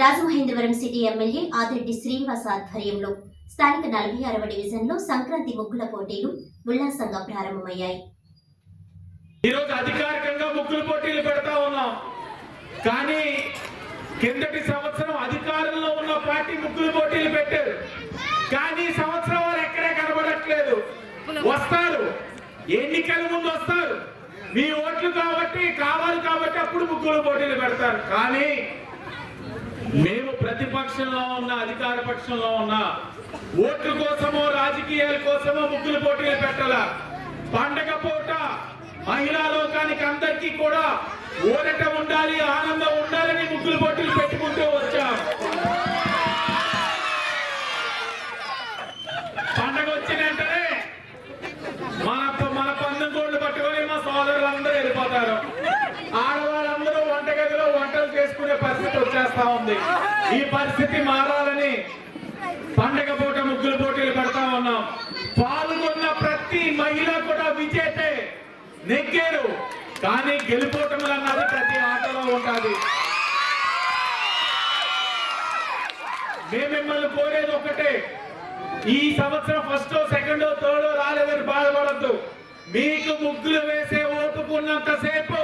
Rajamahendravaram city MLA Adireddy Srinivas ఆధ్వర్యంలో స్థానిక నలభై ఆరవ డివిజన్లో సంక్రాంతి ముగ్గుల పోటీలు ఉల్లాసంగా ప్రారంభమయ్యాయి. ఈరోజు అధికారికంగా ముగ్గులు పోటీలు పెడతా ఉన్నాం. కానీ కిందటి సంవత్సరం అధికారంలో ఉన్న పార్టీ ముగ్గుల పోటీలు పెట్టారు. కానీ సంవత్సరం వారు ఎక్కడే కనబడట్లేదు. వస్తారు. ఎన్నికల ముందు వస్తారు. మీ ఓట్లు కాబట్టి కావాలి కాబట్టి అప్పుడు ముగ్గుల పోటీలు పెడతారు. కానీ మేము ప్రతిపక్షంలో ఉన్న అధికార పక్షంలో ఉన్న ఓట్ల కోసమో రాజకీయాల కోసమో ముగ్గులు పోటీలు పెట్టాల. పండగ పూట మహిళా లోకానికి అందరికీ కూడా ఊరట ఉండాలి ఆనందం ఉండాలని ముగ్గులు పోటీలు పెట్టుకుంటూ వచ్చాం. పండగ వచ్చిన వెంటనే మన మన పందెం కోళ్ళు పట్టుకొని మా సోదరులందరూ వెళ్ళిపోతారు. పరిస్థితి ఉంది. ఈ పరిస్థితి మారాలని పండగ పూట ముగ్గులు పోటీలు పెడతా ఉన్నాం. పాల్గొన్న ప్రతి మహిళ కూడా విజేతే నెగ్గారు. కానీ గెలుపోవటం అన్నది ప్రతి ఆటలో ఉంటుంది. మేము మిమ్మల్ని కోరేది ఒకటే ఈ సంవత్సరం ఫస్ట్ సెకండ్ థర్డ్ రాలేదని బాధపడద్దు. మీకు ముగ్గులు వేసే ఓపుకున్నంత సేపు